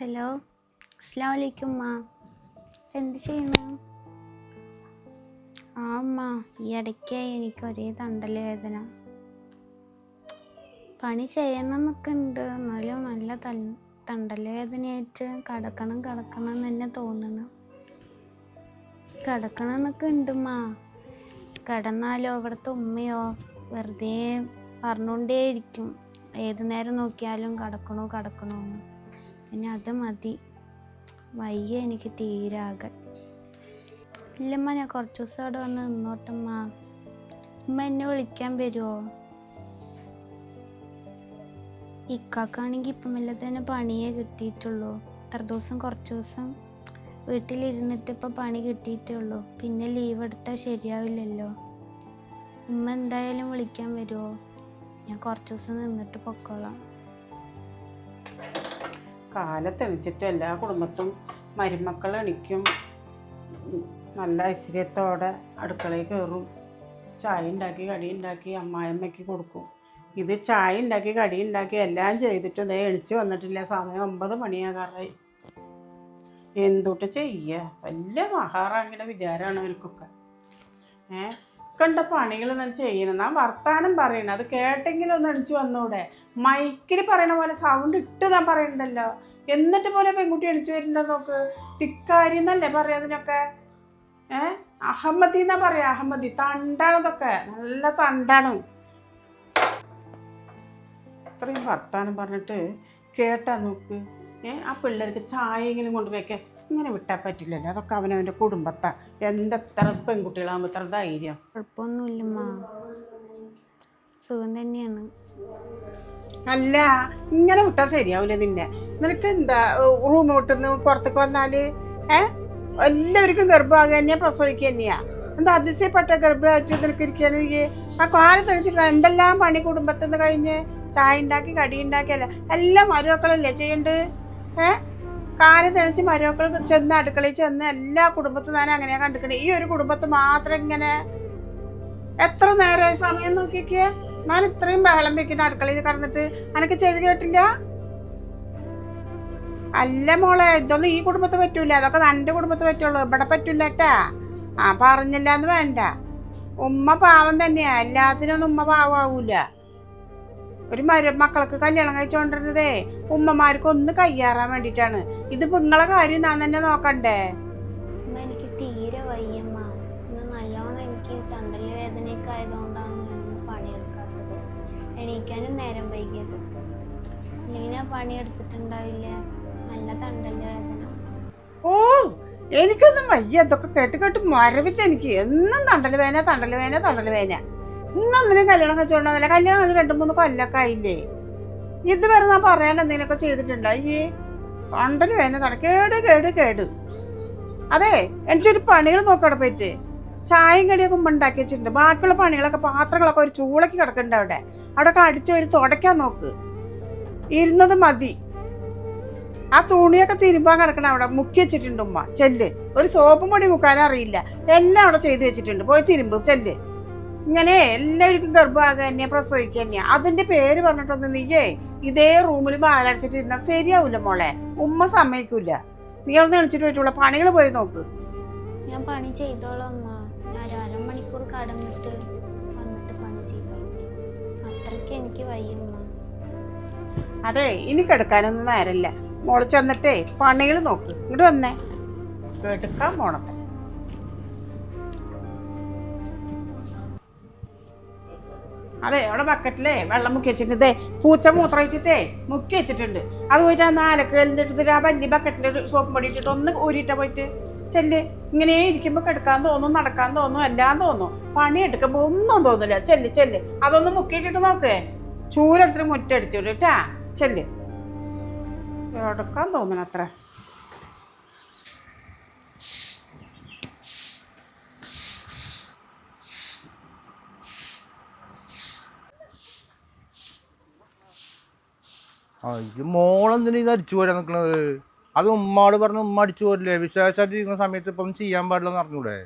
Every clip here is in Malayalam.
ഹലോ അസ്സാം വലൈക്കും എന്ത് ചെയ്യുന്നു? ആ അമ്മ ഈ ഇടയ്ക്കായി എനിക്ക് ഒരേ തണ്ടൽ വേദന. പണി ചെയ്യണം എന്നൊക്കെ ഉണ്ട്. എന്നാലും നല്ല തൽ തണ്ടൽ വേദനയായിട്ട് കടക്കണം കടക്കണം എന്ന് തന്നെ തോന്നണം. കടക്കണം എന്നൊക്കെ ഉണ്ട് മാ കിടന്നാലോ അവിടുത്തെ ഉമ്മയോ വെറുതെ പറഞ്ഞുകൊണ്ടേയിരിക്കും ഏത് നേരം നോക്കിയാലും കടക്കണോ കിടക്കണോ എന്ന് പിന്നെ അത് മതി. വയ്യ എനിക്ക് തീരാകെ. ഇല്ലമ്മ ഞാൻ കുറച്ച് ദിവസം അവിടെ വന്ന് നിന്നോട്ടമ്മ. ഉമ്മ എന്നെ വിളിക്കാൻ വരുമോ ഇക്കാക്കാണെങ്കിൽ ഇപ്പം വല്ല തന്നെ പണിയേ കിട്ടിയിട്ടുള്ളൂ. ഇത്ര ദിവസം കുറച്ച് ദിവസം വീട്ടിലിരുന്നിട്ട് ഇപ്പം പണി കിട്ടിയിട്ടേ ഉള്ളൂ പിന്നെ ലീവ് എടുത്താൽ ശരിയാവില്ലല്ലോ. ഉമ്മ എന്തായാലും വിളിക്കാൻ വരുമോ ഞാൻ കുറച്ച് ദിവസം നിന്നിട്ട് പൊക്കോളാം. കാലത്തെണിച്ചിട്ട് എല്ലാ കുടുംബത്തും മരുമക്കൾ എണിക്കും. നല്ല ഐശ്വര്യത്തോടെ അടുക്കളയിൽ കയറും. ചായ ഉണ്ടാക്കി കടി ഉണ്ടാക്കി അമ്മായിമ്മയ്ക്ക് കൊടുക്കും. ഇത് ചായ ഉണ്ടാക്കി കടി ഉണ്ടാക്കി എല്ലാം ചെയ്തിട്ട് ദേ എണിച്ച് വന്നിട്ടില്ല. സമയം ഒമ്പത് മണിയാകാറായി എന്തുട്ട് ചെയ്യുക വലിയ മഹാറാങ്ങിയുടെ വിചാരമാണ് അവർക്കൊക്കെ ഏ? കണ്ട പണികൾ ഞാൻ ചെയ്യണം ഞാൻ വർത്താനം പറയണം. അത് കേട്ടെങ്കിലും ഒന്ന് എണിച്ച് വന്നൂടെ. മൈക്കിൽ പറയണ പോലെ സൗണ്ട് ഇട്ട് ഞാൻ പറയണ്ടല്ലോ. എന്നിട്ട് പോലെ പെൺകുട്ടി എണിച്ചു വരുന്നുണ്ടോ നോക്ക്. തിക്കാരി എന്നല്ലേ പറയാ അതിനൊക്കെ? ഏ? അഹമ്മദി എന്നാ പറയാ? അഹമ്മദി. തണ്ടാണ് ഇതൊക്കെ. നല്ല തണ്ടാണ്. അത്രയും വർത്താനം പറഞ്ഞിട്ട് കേട്ടാ നോക്ക്. ഏ? ആ പിള്ളേർക്ക് ചായയെങ്കിലും ഇങ്ങനെ വെക്കാൻ ഇങ്ങനെ വിട്ടാൽ പറ്റില്ലല്ലോ. അതൊക്കെ അവനവന്റെ കുടുംബത്താ. എന്തെത്ര പെൺകുട്ടികളാകുമ്പോൾ എത്ര ധൈര്യം? കുഴപ്പമൊന്നുമില്ലമ്മ. സുഖം തന്നെയാണ്. അല്ല ഇങ്ങനെ വിട്ടാൽ ശരിയാവില്ല നിന്നെ. നിനക്ക് എന്താ റൂം വിട്ടുന്ന് പുറത്തേക്ക് വന്നാൽ? ഏ? എല്ലാവർക്കും ഗർഭമാകുക തന്നെയാ പ്രസവിക്കുക തന്നെയാ. എന്താ അതിശയപ്പെട്ട ഗർഭമായിട്ട് നിനക്ക് ഇരിക്കുകയാണെങ്കിൽ ആ കാലം തെളിച്ചിട്ട് എന്തെല്ലാം പണി കുടുംബത്തിൽ നിന്ന് കഴിഞ്ഞ്? ചായ ഉണ്ടാക്കി കടി ഉണ്ടാക്കിയല്ല എല്ലാം മരുമക്കളല്ലേ ചെയ്യണ്ട്? ഏ? കാലം തെളിച്ച് മരുമക്കൾ ചെന്ന് അടുക്കളയിൽ ചെന്ന് എല്ലാ കുടുംബത്തും ഞാൻ അങ്ങനെയാണ് കണ്ടിട്ടുണ്ട് ഈ ഒരു കുടുംബത്ത് മാത്രം ഇങ്ങനെ എത്ര നേരം സമയം നോക്കിക്കേ? ഞാൻ ഇത്രയും ബഹളം വെക്കുന്ന അടുക്കളയിൽ കടന്നിട്ട് അനക്ക് ചെവി കേട്ടില്ല? അല്ല മോളെ ഇതൊന്നും ഈ കുടുംബത്തിൽ പറ്റൂല. അതൊക്കെ നിന്റെ കുടുംബത്തിൽ പറ്റുള്ളൂ. ഇവിടെ പറ്റൂല കേട്ടാ. ആ പറഞ്ഞില്ല എന്ന് വേണ്ട. ഉമ്മ പാവം തന്നെയാ. എല്ലാത്തിനൊന്നും ഉമ്മ പാവാവൂല ഒരു മരു മക്കൾക്ക് കല്യാണം കഴിച്ചുകൊണ്ടിരുന്നതേ ഉമ്മമാർക്ക് ഒന്ന് കയ്യാറാൻ വേണ്ടിയിട്ടാണ് ഇതിപ്പോ നിങ്ങളെ കാര്യം ഞാൻ തന്നെ നോക്കണ്ടേ? എനിക്ക് തീരെ വയ്യമ്മ. നല്ലോണം എനിക്ക് തണ്ടൽ വേദനയൊക്കെ ആയതുകൊണ്ടാണ് ഞാൻ പണിയെടുക്കാത്തത്. എണീക്കാനും നേരം വൈകിയത്. അല്ലെങ്കിൽ ഞാൻ പണിയെടുത്തിട്ടുണ്ടാവില്ല. നല്ല തണ്ടൽ വേദന. ഓ എനിക്കൊന്നും വയ്യ. അതൊക്കെ കേട്ട് കേട്ട് മരവിച്ച് എനിക്ക്. എന്നും തണ്ടൽ വേന തണ്ടൽ വേന തണ്ടൽ വേന ഇന്നൊന്നിനും കല്യാണം കഴിച്ചോണ്ടാവില്ല കല്യാണം കഴിച്ച് രണ്ട് മൂന്ന് കൊല്ലൊക്കെ ആയില്ലേ? ഇതുവരെ ഞാൻ പറയാൻ എന്തെങ്കിലുമൊക്കെ ചെയ്തിട്ടുണ്ടോ? ഈ പണ്ടൽ വേന തട കേട് കേട് കേട്. അതെ എനിക്കൊരു പണികൾ നോക്കവിടെ പോയിട്ട്. ചായയും കടിയൊക്കെ മുമ്പ് ഉണ്ടാക്കി വെച്ചിട്ടുണ്ട്. ബാക്കിയുള്ള പണികളൊക്കെ പാത്രങ്ങളൊക്കെ ഒരു ചൂളക്ക് കിടക്കുന്നുണ്ട് അവിടെ. അവിടെ അടിച്ച് ഒരു തുടയ്ക്കാൻ നോക്ക്. ഇരുന്നത് മതി. ആ തുണിയൊക്കെ തിരുമ്പാൻ കിടക്കണം അവിടെ മുക്കി വെച്ചിട്ടുണ്ട് ഉമ്മ. ചെല്ല്. ഒരു സോപ്പും പൊടി മുക്കാൻ അറിയില്ല. എല്ലാം അവിടെ ചെയ്തു വെച്ചിട്ടുണ്ട്. പോയി തിരുമ്പും ചെല്ല്. ഇങ്ങനെ എല്ലാവർക്കും ഗർഭമാകുക തന്നെ പ്രസവിക്കുക തന്നെയാ അതിന്റെ പേര് പറഞ്ഞിട്ടൊന്ന് നീയേ ഇതേ റൂമിൽ ബാലടിച്ചിട്ട് ഇരുന്നാൽ ശരിയാവൂല മോളെ. ഉമ്മ സമ്മതിക്കൂല. നീ അവിടെ നിന്ന് എണിച്ചിട്ട് പോയിട്ടുള്ള പണികൾ പോയി നോക്ക്. ഞാൻ പണി ചെയ്തോളാം അമ്മ ഞാൻ ഒരു അരമണിക്കൂർ കടന്നിട്ട് വന്നിട്ട് പണി ചെയ്തോളാം. അത്രയ്ക്ക് എനിക്ക് വയ്യമ്മ അതെ ഇനി കിടക്കാനൊന്നും നേരമില്ല മോൾ ചെന്നിട്ടേ പണികൾ നോക്ക്. ഇങ്ങോട്ട് വന്നേ. കിടക്കാൻ പോണത് അതെ അവിടെ ബക്കറ്റിലേ വെള്ളം മുക്കി വെച്ചിട്ടുണ്ട്. ദേ പൂച്ച മൂത്രം വെച്ചിട്ടേ മുക്കി വെച്ചിട്ടുണ്ട്. അത് പോയിട്ട് ആ നാലക്കലിന്റെ അടുത്ത് ആ വലിയ ഒരു സോപ്പ് പൊടി ഇട്ടിട്ട് ഒന്ന് ഊരിയിട്ട പോയിട്ട്. ചെല്ല് ഇങ്ങനെ ഇരിക്കുമ്പോൾ കിടക്കാൻ തോന്നും നടക്കാൻ തോന്നും എല്ലാം തോന്നും. പണി എടുക്കുമ്പോൾ ഒന്നും തോന്നില്ല. ചെല്ല് ചെല്ല് അതൊന്ന് മുക്കിയിട്ടിട്ട് നോക്ക്. ചൂരെടുത്തിട്ട് മുറ്റടിച്ചു കേട്ടാ ചെല്ല്. എടുക്കാൻ തോന്നണം ഇത് മോളെന്തിനാ ഇത് അടിച്ചു പോരാൻ നിൽക്കണത് അത് ഉമ്മാട് പറഞ്ഞ് ഉമ്മ അടിച്ചു പോരില്ലേ വിശേഷമായിട്ട് ഇരിക്കുന്ന സമയത്ത് ഇപ്പം ചെയ്യാൻ പാടില്ലെന്ന് അറിഞ്ഞൂടെ?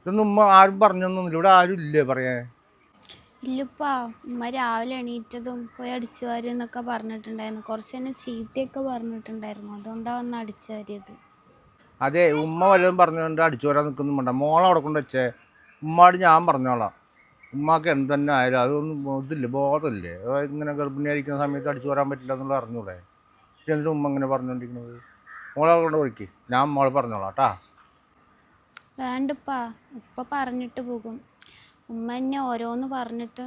ഇതൊന്നും ഉമ്മ ആരും പറഞ്ഞൊന്നുമില്ല ഇവിടെ ആരും ഇല്ലേ പറയാൻ? ഇല്ലപ്പാ ഉമ്മ രാവിലെ എണീറ്റതും പോയി അടിച്ചു വാരിയെന്നൊക്കെ പറഞ്ഞിട്ടുണ്ടായിരുന്നു. കുറച്ച് തന്നെ ചീത്തയൊക്കെ പറഞ്ഞിട്ടുണ്ടായിരുന്നു. അതുകൊണ്ടാണ് വന്ന് അടിച്ചു വാരിയത്. അതെ ഉമ്മ വല്ലതും പറഞ്ഞുകൊണ്ട് അടിച്ചു വരാൻ നിൽക്കുന്നുണ്ടോ മോളെ അവിടെ കൊണ്ട് വെച്ചേ. ഉമ്മാട് ഞാൻ പറഞ്ഞോളാം. ഉമ്മാക്ക് എന്തെന്നെ ആയാലും അതൊന്നും ഇതില്ല ബോധമില്ലേ? ഇങ്ങനെ ഗർഭിണിയായിരിക്കുന്ന സമയത്ത് അടിച്ചു വരാൻ പറ്റില്ല എന്നുള്ള അറിഞ്ഞൂടെ? എന്നിട്ട് ഉമ്മ ഇങ്ങനെ പറഞ്ഞുകൊണ്ടിരിക്കുന്നത് മോളെ കൊണ്ട് വിളിക്ക്. ഞാൻ മോളെ പറഞ്ഞോളാം കേട്ടാ വേണ്ടപ്പാ ഉപ്പ പറഞ്ഞിട്ട് പോകും. ഉമ്മ എന്നെ ഓരോന്ന് പറഞ്ഞിട്ട്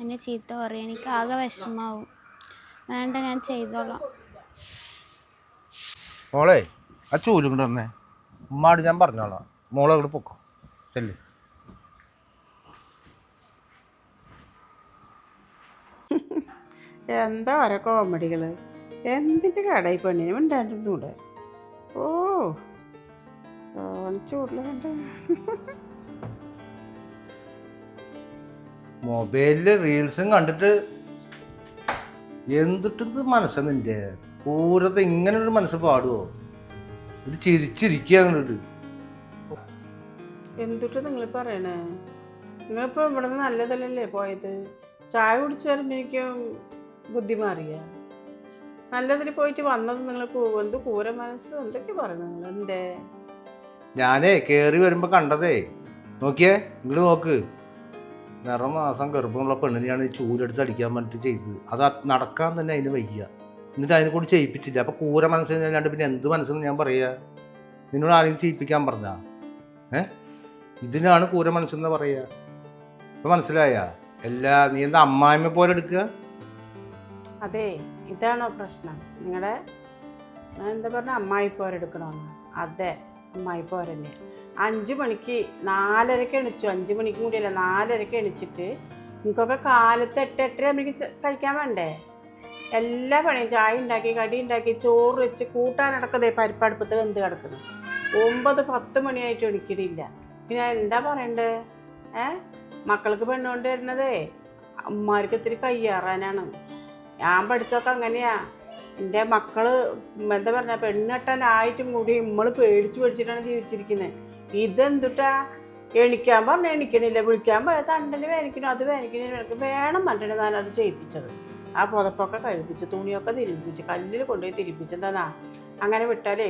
എന്നെ ചീത്ത പറയും. എനിക്ക് ആകെ വിഷമാവും. വേണ്ട ഞാൻ ചെയ്തോളാം. മോളെ ആ ചൂലും ഉമ്മാട് ഞാൻ പറഞ്ഞോളാം. മോളെ അങ്ങോട്ട് പൊക്കോ. ചെല്ല്. എന്താ ഓരോ കോമഡികൾ എന്തിന്റെ കടയിൽ പെണ്ണിന് മിണ്ടാണ്ടിന്നൂടെ ഓ ചൂടിൽ കണ്ട? മൊബൈലിൽ റീൽസും കണ്ടിട്ട് എന്തിട്ടത് മനസ്സാ നിന്റെ? കൂരത്തെ ഇങ്ങനെ ഒരു മനസ്സ് പാടുവോ? ഇത് ചിരിച്ചിരിക്കുക അങ്ങോട്ട് എന്തുട്ട് നിങ്ങൾ പറയണേ? നിങ്ങളിപ്പോൾ ഇവിടെ നിന്ന് നല്ലതല്ലല്ലേ പോയത്? ചായ കുടിച്ചു എനിക്ക് ബുദ്ധി മാറിയ. നല്ലതിൽ പോയിട്ട് വന്നത് നിങ്ങൾ എന്ത് കൂര മനസ്സ് എന്തൊക്കെ പറഞ്ഞു നിങ്ങൾ എന്തേ? ഞാനേ കേറി വരുമ്പോ കണ്ടതേ. നോക്കിയേ നിങ്ങൾ നോക്ക്. നിറം മാസം ഗർഭമുള്ള പെണ്ണിനെയാണ് ചൂലെടുത്ത് അടിക്കാൻ വേണ്ടിട്ട് ചെയ്തത്. അത് നടക്കാൻ തന്നെ അതിന് വയ്യ. എന്നിട്ട് അതിനെ കൂടി ചെയ്യിപ്പിച്ചില്ല. അപ്പൊ കൂര മനസ്സിൽ അല്ലാണ്ട് പിന്നെ എന്ത് മനസ്സെന്ന് ഞാൻ പറയാ? നിന്നോട് ആരെങ്കിലും ചെയ്യിപ്പിക്കാൻ പറഞ്ഞ? ഏ? ഇതിനാണ് കൂര മനസ്സെന്ന് പറയാ. ഇപ്പൊ മനസ്സിലായ? എല്ലാ നീ എന്താ അമ്മായിമ്മ പോലെ എടുക്കുക? അതെ ഇതാണോ പ്രശ്നം. നിങ്ങളുടെ ഞാൻ എന്താ പറഞ്ഞ അമ്മായി പോരെടുക്കണമെന്ന് അതെ അമ്മായി പോരല്ലേ അഞ്ച് മണിക്ക് നാലരക്ക് എണിച്ചു. അഞ്ച് മണിക്ക് കൂടിയല്ല നാലരക്ക് എണിച്ചിട്ട് നിങ്ങൾക്കൊക്കെ കാലത്ത് എട്ട് എട്ടര മണിക്ക് കഴിക്കാൻ വേണ്ടേ? എല്ലാ പണിയും ചായ ഉണ്ടാക്കി കടി ഉണ്ടാക്കി ചോറ് വെച്ച് കൂട്ടാൻ കൂട്ടാനടക്കതേ പരിപ്പടുപ്പത്ത് വെന്ത് കിടക്കുന്നു ഒമ്പത് പത്ത് മണിയായിട്ട് എണിക്കിടില്ല പിന്നെ എന്താ പറയണ്ടേ? ഏ? മക്കൾക്ക് പെണ്ണുകൊണ്ട് വരുന്നതേ. അമ്മമാർക്ക് ഇത്തിരി കയ്യേറാനാണ്. ഞാൻ പഠിച്ചൊക്കെ അങ്ങനെയാ. എന്റെ മക്കൾ എന്താ പറഞ്ഞ പെണ്ണട്ടനായിട്ടും കൂടി നമ്മൾ പേടിച്ച് പേടിച്ചിട്ടാണ് ജീവിച്ചിരിക്കുന്നത് ഇതെന്തുട്ടാ? എണിക്കാൻ പറഞ്ഞ എണിക്കണില്ല വിളിക്കാൻ പോയാൽ തണ്ടന് വേനിക്കണം അത് വേനിക്കണു എനിക്ക് വേണം പറഞ്ഞിട്ട് ഞാൻ അത് ചെയ്യിപ്പിച്ചത്. ആ പുതപ്പൊക്കെ കഴിപ്പിച്ച് തുണിയൊക്കെ തിരിപ്പിച്ച് കല്ലിൽ കൊണ്ടുപോയി തിരിപ്പിച്ചെന്താ അങ്ങനെ വിട്ടാലേ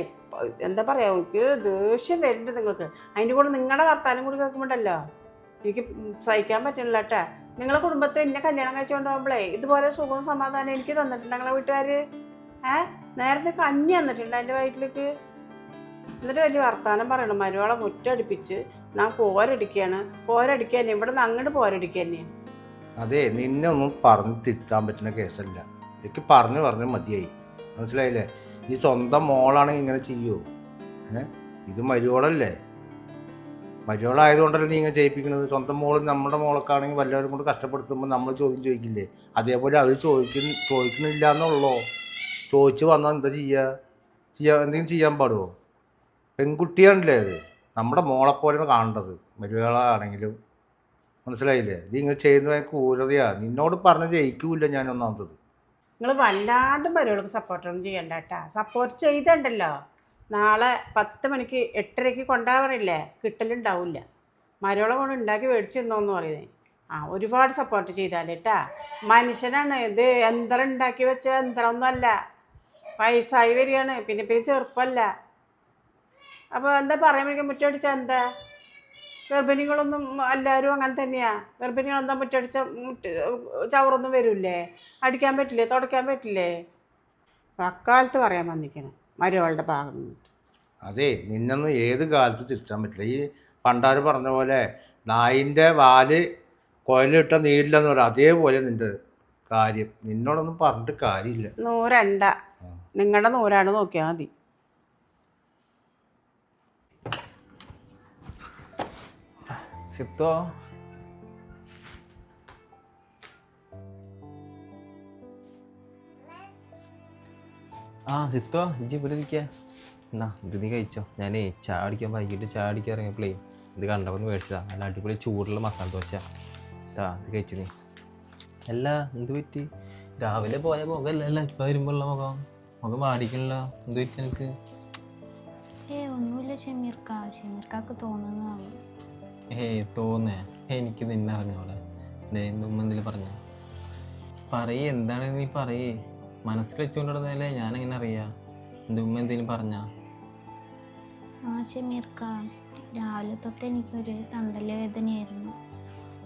എന്താ പറയുക എനിക്ക് ദേഷ്യം വരുന്നുണ്ട് നിങ്ങൾക്ക് അതിന്റെ കൂടെ നിങ്ങളുടെ വർത്താനം കൂടി കേൾക്കുമ്പോണ്ടല്ലോ? എനിക്ക് സഹിക്കാൻ പറ്റണില്ല കേട്ടാ നിങ്ങളെ കുടുംബത്തെ എന്നെ കല്യാണം കഴിച്ചുകൊണ്ട് പോകുമ്പോഴേ ഇതുപോലെ സുഖവും സമാധാനം എനിക്ക് തന്നിട്ടുണ്ട്. ഞങ്ങളെ വീട്ടുകാർ ഏ? നേരത്തെ കഞ്ഞി തന്നിട്ടുണ്ട് എന്റെ വയറ്റിലേക്ക്. എന്നിട്ട് വലിയ വർത്താനം പറയണം. മരുവാളെ മുറ്റടിപ്പിച്ച് ഞാൻ പോരടിക്കുകയാണ് പോരടിക്കാൻ ഇവിടെ നിന്ന് അങ്ങോട്ട് പോരടിക്കുക തന്നെയാണ് അതെ നിന്നെ ഒന്നും പറഞ്ഞ് തിരുത്താൻ പറ്റുന്ന കേസല്ല. എനിക്ക് പറഞ്ഞു പറഞ്ഞ് മതിയായി. മനസ്സിലായില്ലേ? നീ സ്വന്തം മോളാണെങ്കിൽ ഇങ്ങനെ ചെയ്യുമോ ഏ? ഇത് മരുവോളല്ലേ മരുവോളായതുകൊണ്ടല്ലേ നീ ഇങ്ങനെ ചെയ്യിപ്പിക്കുന്നത്? സ്വന്തം മോൾ നമ്മുടെ മോളൊക്കെയാണെങ്കിൽ വല്ലവരും കൊണ്ട് കഷ്ടപ്പെടുത്തുമ്പോൾ നമ്മൾ ചോദ്യം ചോദിക്കില്ലേ? അതേപോലെ അവർ ചോദിക്കുന്ന ചോദിക്കുന്നില്ല എന്നുള്ളോ? ചോദിച്ച് വന്നാൽ എന്താ ചെയ്യുക ചെയ്യാ എന്തെങ്കിലും ചെയ്യാൻ പാടുമോ പെൺകുട്ടിയാണല്ലേ അത്. നമ്മുടെ മോളെപ്പോലെയാണ് കാണേണ്ടത്. മരുമകളാണെങ്കിലും മനസ്സിലായില്ലേ? നീ ഇങ്ങനെ ചെയ്യുന്ന ക്രൂരതയാണ് നിന്നോട് പറഞ്ഞ് ജയിക്കൂല ഞാൻ ഒന്നാമത്തത്. നിങ്ങൾ വല്ലാണ്ട് മരുകൾക്ക് സപ്പോർട്ടൊന്നും ചെയ്യണ്ട കേട്ടാ. സപ്പോർട്ട് ചെയ്തണ്ടല്ലോ നാളെ പത്ത് മണിക്ക് എട്ടരയ്ക്ക് കൊണ്ടാവാറില്ലേ? കിട്ടലുണ്ടാവില്ല. മരുവളെ കൊണ്ട് ഉണ്ടാക്കി മേടിച്ചു തന്നോന്ന് പറയുന്നത് ആ ഒരുപാട് സപ്പോർട്ട് ചെയ്താലേട്ടാ മനുഷ്യനാണ് ഇത്. യന്ത്രം ഉണ്ടാക്കി വെച്ച യന്ത്രമൊന്നുമല്ല വയസ്സായി വരികയാണ്. പിന്നെ പിന്നെ ചെറുപ്പമല്ല. അപ്പോൾ എന്താ പറയാൻ മുറ്റടിച്ച എന്താ? ഗർഭിണികളൊന്നും എല്ലാവരും അങ്ങനെ തന്നെയാണ് ഗർഭിണികളെന്താ മുറ്റടിച്ച മുറ്റ ചവറൊന്നും വരില്ലേ? അടിക്കാൻ പറ്റില്ലേ? തുടയ്ക്കാൻ പറ്റില്ലേ? അക്കാലത്ത് പറയാൻ വന്നിരിക്കണം മരുവളുടെ ഭാഗം അതെ നിന്നൊന്നും ഏത് കാലത്ത് തിരുത്താൻ പറ്റില്ല. ഈ പണ്ടാർ പറഞ്ഞ പോലെ നായിന്റെ വാൽ കുഴലിട്ട നീരില്ലെന്ന് പറയാം അതേപോലെ നിന്റെ കാര്യം. നിന്നോടൊന്നും പറഞ്ഞിട്ട് കാര്യമില്ല. നൂരണ്ട. നിങ്ങളുടെ നൂരാണ് നോക്കിയാൽ മതി. സിപ്തോ? ആ സിത്തോ ഇജ്ജി ഇവിടെ ഇരിക്കുക എന്നാ ഇത് നീ കഴിച്ചോ? ഞാനേ ചായ അടിക്കാൻ വൈകിട്ട് ചായ അടിക്കാൻ ഇറങ്ങിയപ്പോഴേ ഇത് കണ്ടപ്പോൾ മേടിച്ചതാ. നല്ല അടിപൊളി ചൂടുള്ള മസാല ദോശ. ട്ടാ ഇത് കഴിച്ചു നീ. അല്ല എന്ത് പറ്റി? രാവിലെ പോയ മുഖമല്ലല്ല ഇപ്പം വരുമ്പോഴുള്ള മുഖം. മുഖം വാടിക്കണല്ലോ. എന്ത് പറ്റി എനിക്ക് ഏ ഒന്നുമില്ല ഷമീർക്ക. ഷമീർക്കാക്ക് തോന്നുന്നതാണ്. ഏയ് തോന്നേ. എനിക്ക് നിന്നെ അറിഞ്ഞോളെ എന്തെങ്കിലും പറഞ്ഞ? പറയേ എന്താണ് നീ പറയേ? മനസ്സിൽ വെച്ചുകൊണ്ടിരുന്നാലേ ഞാൻ എങ്ങനെ അറിയാ. എന്റെ ഉമ്മ എന്തെങ്കിലും പറഞ്ഞ? ആ ഷമീർക്ക രാവിലെ തൊട്ട് എനിക്കൊരു തണ്ടൽ വേദനയായിരുന്നു.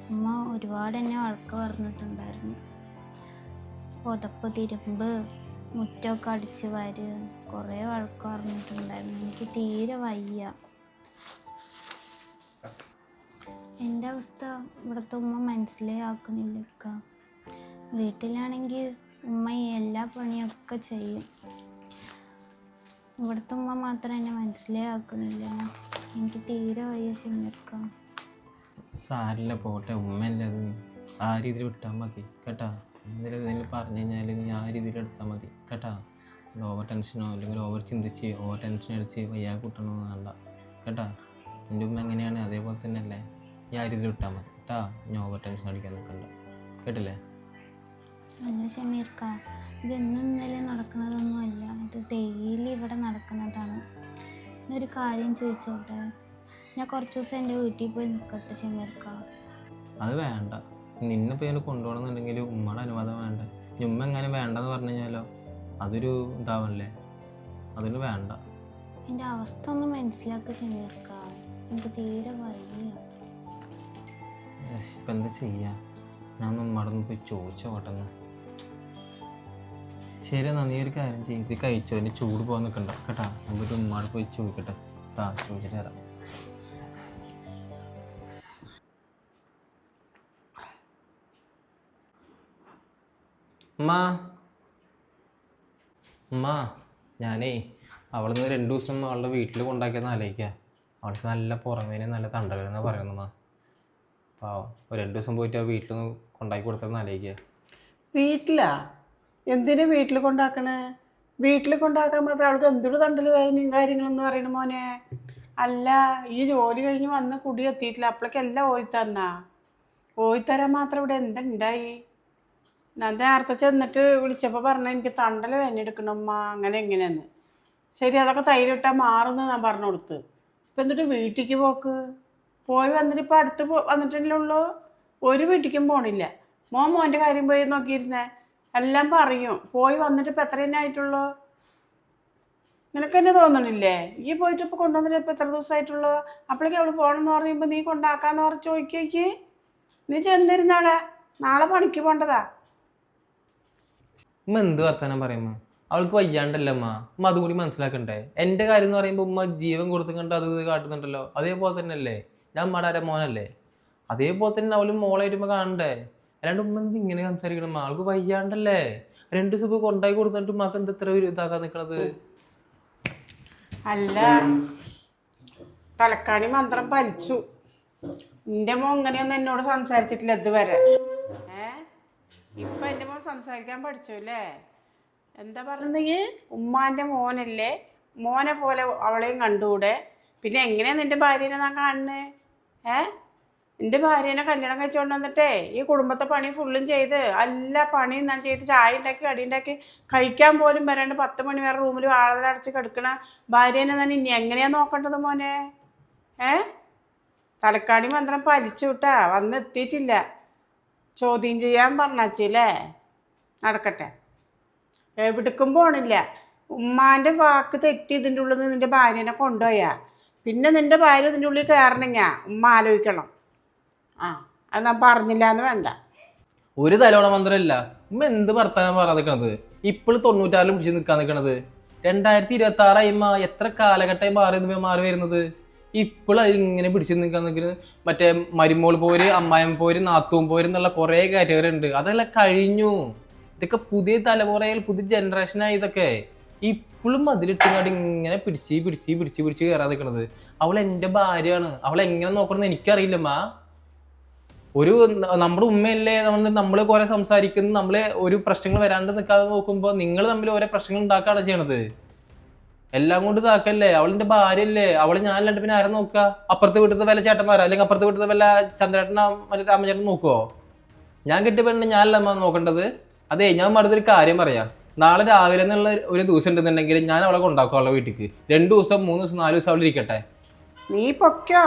അമ്മ ഒരുപാട് എന്നെ വഴക്ക് പറഞ്ഞിട്ടുണ്ടായിരുന്നു. പുതപ്പ് തിരുമ്പ് മുറ്റമൊക്കെ അടിച്ച് വാര് കുറേ വഴക്ക് പറഞ്ഞിട്ടുണ്ടായിരുന്നു. എനിക്ക് തീരെ വയ്യ. എന്റെ അവസ്ഥ ഇവിടുത്തെ ഉമ്മ മനസ്സിലാക്കണില്ല വീട്ടിലാണെങ്കിൽ ഉമ്മ എല്ലാ പണിയൊക്കെ ചെയ്യും. ഇവിടുത്തെ ഉമ്മ മാത്രം എന്നെ മനസ്സിലാക്കുന്നില്ല എനിക്ക് തീരെ വയ്യ ഷമീർക്ക സാരില്ല പോട്ടെ. ഉമ്മയല്ലേ അത് ആ രീതിയിൽ വിട്ടാൽ മതി കേട്ടാ? എന്തെങ്കിലും എന്തെങ്കിലും പറഞ്ഞു കഴിഞ്ഞാൽ നീ ആ രീതിയിൽ എടുത്താൽ മതി കേട്ടാ? ഓവർ ടെൻഷനോ അല്ലെങ്കിൽ ഓവർ ചിന്തിച്ച് ഓവർ ടെൻഷൻ അടിച്ച് വയ്യാ കൂട്ടണോ വേണ്ട കേട്ടാ? എന്റെ ഉമ്മ എങ്ങനെയാണ്? അതേപോലെ തന്നെ അല്ലേ ഈ ആ രീതിയിൽ വിട്ടാൽ മതി കേട്ടാ? ഞാൻ ഓവർ ടെൻഷൻ അടിക്കാൻ നിൽക്കണ്ട കേട്ടില്ലേ? ഷമീർക്ക ഇത് എന്നും ഇന്നലെ നടക്കുന്നതൊന്നും അല്ല. ഇത് ഡെയിലി ഇവിടെ നടക്കുന്നതാണ്. ഇന്നൊരു കാര്യം ചോദിച്ചോട്ടെ? ഞാൻ കുറച്ച് ദിവസം എന്റെ വീട്ടിൽ പോയി നിൽക്കട്ടെ ഷമീർക്ക. അത് വേണ്ട. നിന്നെ ഇപ്പോൾ ഞാൻ കൊണ്ടുപോകണമെന്നുണ്ടെങ്കിൽ ഉമ്മയുടെ അനുവാദം വേണ്ട? ഉമ്മ എങ്ങനെ വേണ്ടെന്ന് പറഞ്ഞു കഴിഞ്ഞാലോ അതൊരു ഇതാവല്ലേ അതിന് വേണ്ട. എന്റെ അവസ്ഥ ഒന്ന് മനസ്സിലാക്കി ഷമീർക്ക. എനിക്ക് തീരെ വയ്യ. ഇപ്പം എന്താ ചെയ്യുക ഞാൻ ഉമ്മയുടെ പോയി ചോദിച്ചോ പെട്ടെന്ന് ശരി നന്ദി ഒരു കാര്യം ചെയ്ത് കഴിച്ചു. അതിന് ചൂട് പോകാൻ നിൽക്കണ്ട കേട്ടാ? നമുക്ക് ഉമ്മാട് പോയി ചോദിക്കട്ടെ. ആ ചോദിച്ചിട്ട് തരാം ഉമ്മാ. ഞാനേ അവളിന്ന് രണ്ട് ദിവസം അവളുടെ വീട്ടിൽ കൊണ്ടാക്കിയെന്ന് ആലോചിക്കുക അവൾക്ക് നല്ല പുറമേനെ നല്ല തണ്ടലെന്നാ പറയുന്നമ്മ പാവം. ഒരു രണ്ട് ദിവസം പോയിട്ട് ആ വീട്ടിൽ കൊണ്ടാക്കി കൊടുത്തതെന്ന് ആലോചിക്കുക വീട്ടിലാ? എന്തിനു വീട്ടിൽ കൊണ്ടാക്കണേ? വീട്ടിൽ കൊണ്ടാക്കാൻ മാത്രം അവൾക്ക് എന്തൊരു തണ്ടൽ വേദനയും കാര്യങ്ങളെന്ന് പറയണ മോനെ. അല്ല ഈ ജോലി കഴിഞ്ഞ് വന്ന് കുടി എത്തിയിട്ടില്ല. അപ്പോഴേക്കെല്ലാം ഓയിത്തന്നാ. ഓയിത്തരാൻ മാത്രം ഇവിടെ എന്തുണ്ടായി? ഞാൻ നേരത്തെ ചെന്നിട്ട് വിളിച്ചപ്പോൾ പറഞ്ഞ എനിക്ക് തണ്ടൽ വേദന എടുക്കണമ്മ അങ്ങനെ എങ്ങനെയെന്ന് ശരി അതൊക്കെ തൈരിട്ടാൽ മാറുമെന്ന് ഞാൻ പറഞ്ഞു കൊടുത്ത്. ഇപ്പം എന്നിട്ട് വീട്ടിലേക്ക് പോക്ക്? പോയി വന്നിട്ട് ഇപ്പോൾ അടുത്ത് പോ ഒരു വീട്ടിലേക്കും പോണില്ല. മോൻ മോന്റെ കാര്യം പോയി നോക്കിയിരുന്നേ. എല്ലാം പറയും. പോയി വന്നിട്ട് ഇപ്പം എത്ര തന്നെ നിനക്ക് തന്നെ തോന്നണില്ലേ? ഈ പോയിട്ട് ഇപ്പോൾ കൊണ്ടുവന്നിട്ട് ഇപ്പം എത്ര ദിവസമായിട്ടുള്ളൂ അപ്പോഴേക്കും അവൾ പോകണമെന്ന് പറയുമ്പോൾ നീ കൊണ്ടാക്കാന്ന് പറഞ്ഞ് ചോദിക്കേക്ക് നീ ചെന്നിരുന്നാളെ. നാളെ പണിക്ക് പോണ്ടതാ. ഉമ്മ എന്ത് വർത്താനം പറയുമ്പോ അവൾക്ക് വയ്യാണ്ടല്ല അമ്മ ഉമ്മ അതുകൂടി മനസ്സിലാക്കണ്ടേ? എന്റെ കാര്യം എന്ന് പറയുമ്പോൾ ഉമ്മ ജീവൻ കൊടുത്തു കണ്ട് അത് ഇത് കാട്ടുന്നുണ്ടല്ലോ. അതേപോലെ തന്നെ അല്ലേ ഞാൻ ഉമ്മയുടെ മോനല്ലേ? അതേപോലെ തന്നെ അവളും മോളായിട്ട് കാണണ്ടേ? അല്ലാണ്ട് ഉമ്മ എന്ത് ഇങ്ങനെ സംസാരിക്കണം? ആൾക്ക് വയ്യാണ്ടല്ലേ? രണ്ട് ദിവസം ഇപ്പൊ കൊണ്ടായി കൊടുത്തിട്ട് ഉമ്മക്ക് എന്ത് ഇത്ര ഒരു ഇതാക്കാൻ നിക്കണത്? അല്ല തലക്കാണി മന്ത്രം പലിച്ചു എന്റെ മോൻ ഇങ്ങനെയൊന്നും എന്നോട് സംസാരിച്ചിട്ടില്ല ഇതുവരെ. ഏ? ഇപ്പൊ എന്റെ മോൻ സംസാരിക്കാൻ പഠിച്ചു അല്ലേ? എന്താ പറഞ്ഞെങ്കിൽ ഉമ്മാന്റെ മോനല്ലേ? മോനെ പോലെ അവളെയും കണ്ടുകൂടെ? പിന്നെ എങ്ങനെയാ നിന്റെ ഭാര്യനെ ഞാൻ കാണുന്നേ? ഏ? എന്റെ ഭാര്യനെ കല്യാണം കഴിച്ചുകൊണ്ട് വന്നിട്ടേ ഈ കുടുംബത്തെ പണി ഫുള്ളും ചെയ്ത് എല്ലാ പണിയും ഞാൻ ചെയ്ത് ചായ ഉണ്ടാക്കി കടി ഉണ്ടാക്കി കഴിക്കാൻ പോലും വരാണ്ട് പത്ത് മണി വരെ റൂമിൽ വാഴലടച്ച് കിടക്കണ ഭാര്യനെ തന്നെ ഇനി എങ്ങനെയാ നോക്കേണ്ടത് മോനെ? ഏ? തലക്കാടി മന്ത്രം പലിച്ചു വിട്ടാ വന്നെത്തിയിട്ടില്ല ചോദ്യം ചെയ്യാൻ പറഞ്ഞല്ലേ നടക്കട്ടെ. എവിടേക്കും പോണില്ല. ഉമ്മാന്റെ വാക്ക് തെറ്റി ഇതിന്റെ ഉള്ളിൽ നിന്ന് നിന്റെ ഭാര്യനെ കൊണ്ടുപോയാ. പിന്നെ നിന്റെ ഭാര്യ ഇതിന്റെ ഉള്ളിൽ കയറണമെങ്കിൽ ഉമ്മ ആലോചിക്കണം. ആ പറഞ്ഞില്ല എന്ന് വേണ്ട. ഒരു തലോണ മന്ത്രമല്ല. ഉമ്മ എന്ത് വർത്താനം പറയാൻ നിൽക്കണത് ഇപ്പോഴും തൊണ്ണൂറ്റാറിൽ പിടിച്ച് നിൽക്കാൻ നിൽക്കണത് രണ്ടായിരത്തി ഇരുപത്തി ആറായി എത്ര കാലഘട്ടമായി മാറി മാറി വരുന്നത്? ഇപ്പോഴും ഇങ്ങനെ പിടിച്ച് നിൽക്കാൻ നിൽക്കുന്നത് മറ്റേ മരുമോൾ പോര് അമ്മായം പോര് നാത്തൂൻ പോര് എന്നുള്ള കുറേ കാറ്റഗറി ഉണ്ട് അതെല്ലാം കഴിഞ്ഞു. ഇതൊക്കെ പുതിയ തലമുറയിൽ പുതിയ ജനറേഷനായി ഇതൊക്കെ. ഇപ്പോഴും അതിലിട്ടുങ്ങാണ്ട് ഇങ്ങനെ പിടിച്ച് പിടിച്ച് പിടിച്ച് പിടിച്ച് കയറാൻ നിൽക്കണത് അവൾ എന്റെ ഭാര്യയാണ്. അവൾ എങ്ങനെ നോക്കണമെന്ന് എനിക്കറിയില്ലമ്മ ഒരു നമ്മുടെ ഉമ്മയല്ലേ നമ്മൾ നമ്മൾ കുറെ സംസാരിക്കുന്നു നമ്മളെ ഒരു പ്രശ്നങ്ങൾ വരാണ്ട് നിൽക്കാതെ നോക്കുമ്പോൾ നിങ്ങൾ തമ്മിൽ ഓരോ പ്രശ്നങ്ങൾ ഉണ്ടാക്കുകയാണ് ചെയ്യണത്. എല്ലാം കൊണ്ട് ഇതാക്കല്ലേ? അവളിന്റെ ഭാര്യയല്ലേ? അവളെ രണ്ട് പിന്നെ ആരെ നോക്കുക അപ്പുറത്ത് വീട്ടിലത്തെ വല്ല ചേട്ടന്മാരോ? അല്ലെങ്കിൽ അപ്പുറത്ത് വീട്ടിലത്തെ വല്ല ചന്ദ്രേട്ടന മറ്റേ രാമചേട്ടൻ നോക്കുവോ? ഞാൻ കിട്ടിയ പെണ്ണ് ഞാനല്ല നോക്കേണ്ടത്? അതെ ഞാൻ മറുതൊരു കാര്യം പറയാം. നാളെ രാവിലെ എന്നുള്ള ഒരു ദിവസം ഉണ്ടെന്നുണ്ടെങ്കിൽ ഞാൻ അവളെ കൊണ്ടാക്കും അവളെ വീട്ടിലേക്ക് രണ്ട് ദിവസം മൂന്ന് ദിവസം നാല് ദിവസം അവളിരിക്കട്ടെ? നീ പൊക്കോ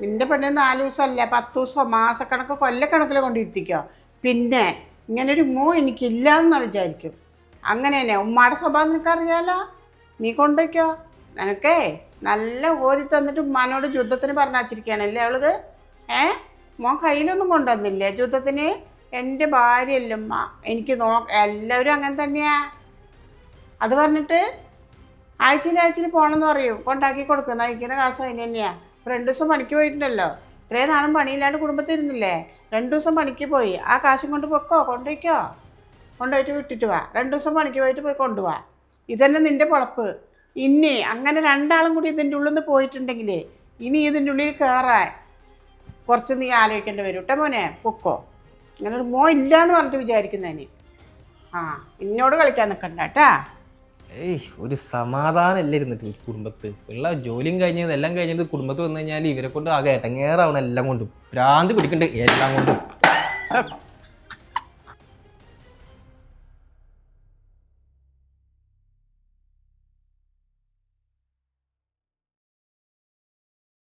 നിന്റെ പെണ്ണ് നാല് ദിവസമല്ല പത്ത് ദിവസമോ മാസക്കണക്ക് കൊല്ലക്കണക്കിൽ കൊണ്ടിരുത്തിക്കോ? പിന്നെ ഇങ്ങനൊരു മോ എനിക്കില്ല എന്നാ വിചാരിക്കും. അങ്ങനെ തന്നെ ഉമ്മാടെ സ്വഭാവം നിനക്കറിയാലോ? നീ കൊണ്ടുവയ്ക്കോ നിനക്കേ നല്ല ഓതി തന്നിട്ട് ഉമ്മാനോട് യുദ്ധത്തിന് പറഞ്ഞാച്ചിരിക്കുകയാണല്ലേ അവളത് ഏ? മോൻ കയ്യിലൊന്നും കൊണ്ടുവന്നില്ലേ യുദ്ധത്തിന്? എന്റെ ഭാര്യയല്ല ഉമ്മ. എനിക്ക് നോ എല്ലാവരും അങ്ങനെ തന്നെയാ. അത് പറഞ്ഞിട്ട് ആഴ്ചയിൽ ആഴ്ചയിൽ പോകണമെന്ന് പറയും. കൊണ്ടാക്കി കൊടുക്കുന്ന നയിക്കുന്ന കാശ് അതിന് തന്നെയാ. ഇപ്പൊ രണ്ട് ദിവസം പണിക്ക് പോയിട്ടുണ്ടല്ലോ. ഇത്രയും നാളും പണിയില്ലാണ്ട് കുടുംബത്തിൽ ഇരുന്നില്ലേ? രണ്ടു ദിവസം പണിക്ക് പോയി. ആ കാശും കൊണ്ട് പൊക്കോ? കൊണ്ടുപോയിക്കോ കൊണ്ടുപോയിട്ട് വിട്ടിട്ട് വാ. രണ്ടു ദിവസം പണിക്ക് പോയിട്ട് പോയി കൊണ്ടുപോവാ ഇതന്നെ നിന്റെ പൊളപ്പ്. ഇനി അങ്ങനെ രണ്ടാളും കൂടി ഇതിന്റെ ഉള്ളിൽ നിന്ന് പോയിട്ടുണ്ടെങ്കിൽ ഇനി ഇതിന്റെ ഉള്ളിൽ കയറാൻ കുറച്ച് നീ ആലോചിക്കേണ്ടി വരും. കേട്ടോ മോനെ പൊക്കോ. അങ്ങനെ ഒരു മോ ഇല്ല എന്ന് പറഞ്ഞിട്ട് വിചാരിക്കുന്നതിന്. ആ എന്നോട് കളിക്കാൻ നിൽക്കണ്ട കേട്ടാ ഏയ് ഒരു സമാധാനം അല്ലേ ഇരുന്നിട്ട് കുടുംബത്ത്. ഉള്ള ജോലിയും കഴിഞ്ഞത് എല്ലാം കഴിഞ്ഞത് കുടുംബത്ത് വന്നു കഴിഞ്ഞാൽ ഇവരെ കൊണ്ട് ആകെ ഇടങ്ങേറാവണം എല്ലാം കൊണ്ടും. ഭ്രാന്ത് പിടിക്കണ്ട് എല്ലാം കൊണ്ടും.